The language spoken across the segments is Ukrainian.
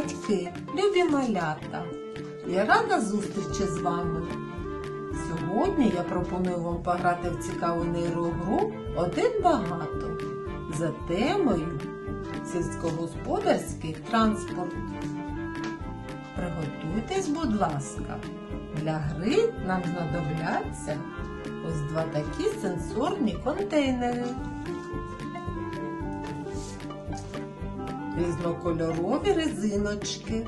Вітики, любі малята! Я рада зустрічі з вами. Сьогодні я пропоную вам пограти в цікаву нейрогру один багато за темою сільськогосподарський транспорт. Приготуйтесь, будь ласка. Для гри нам знадобляться ось два такі сенсорні контейнери. Різнокольорові резиночки.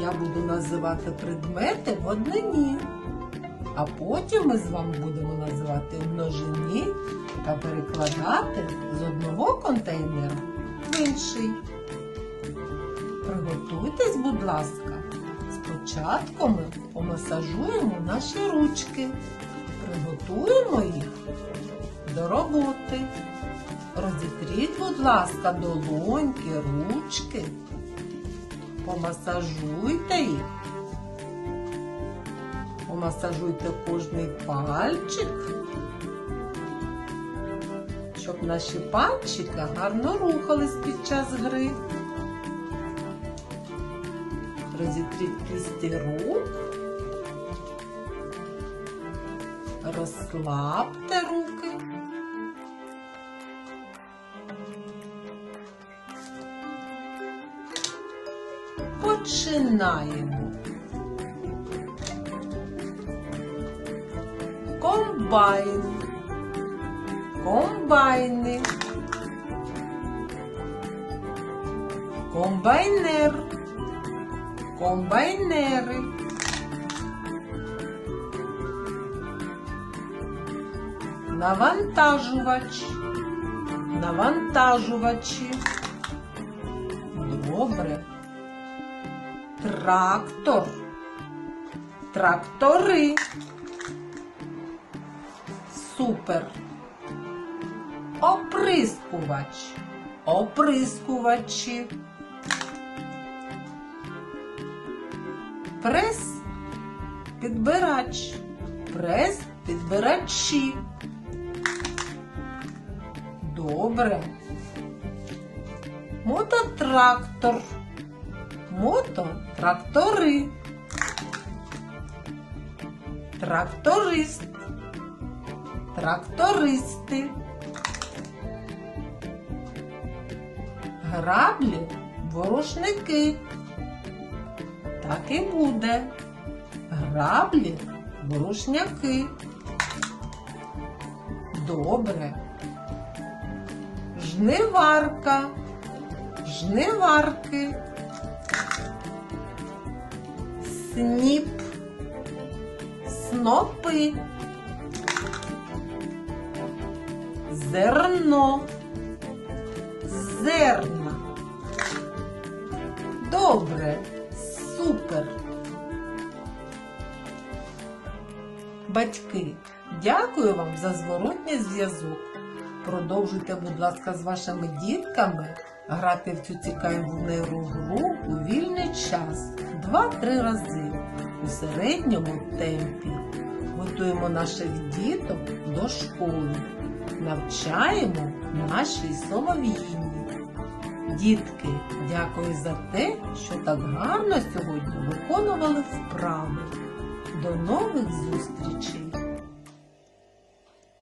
Я буду називати предмети в однині, а потім ми з вами будемо називати в множині та перекладати з одного контейнера в інший. Приготуйтесь, будь ласка. Спочатку ми помасажуємо наші ручки, приготуємо їх до роботи. Розітріть, будь ласка, долоньки, ручки. Помасажуйте їх. Помасажуйте кожний пальчик, щоб наші пальчики гарно рухались під час гри. Розітріть кісті рук. Розслабте руки. Починаємо. Комбайн. Комбайни. Комбайнер. Комбайнери. Навантажувач. Навантажувачі. Добре. Трактор. Трактори. Супер. Оприскувач. Оприскувачі. Прес. Підбирач. Прес. Підбирачі. Добре. Мототрактор. Мототрактори. Тракторист. Трактористи. Граблі ворушники. Так і буде. Граблі ворушняки. Добре. Жниварка. Жниварки. Сніп. Снопи. Зерно. Зерна. Добре. Супер. Батьки, дякую вам за зворотній зв'язок. Продовжуйте, будь ласка, з вашими дітками грати в цю цікаву нейрогру у вільний час два-три рази у середньому темпі. Готуємо наших діток до школи, навчаємо нашій солов'їні. Дітки, дякую за те, що так гарно сьогодні виконували вправи. До нових зустрічей!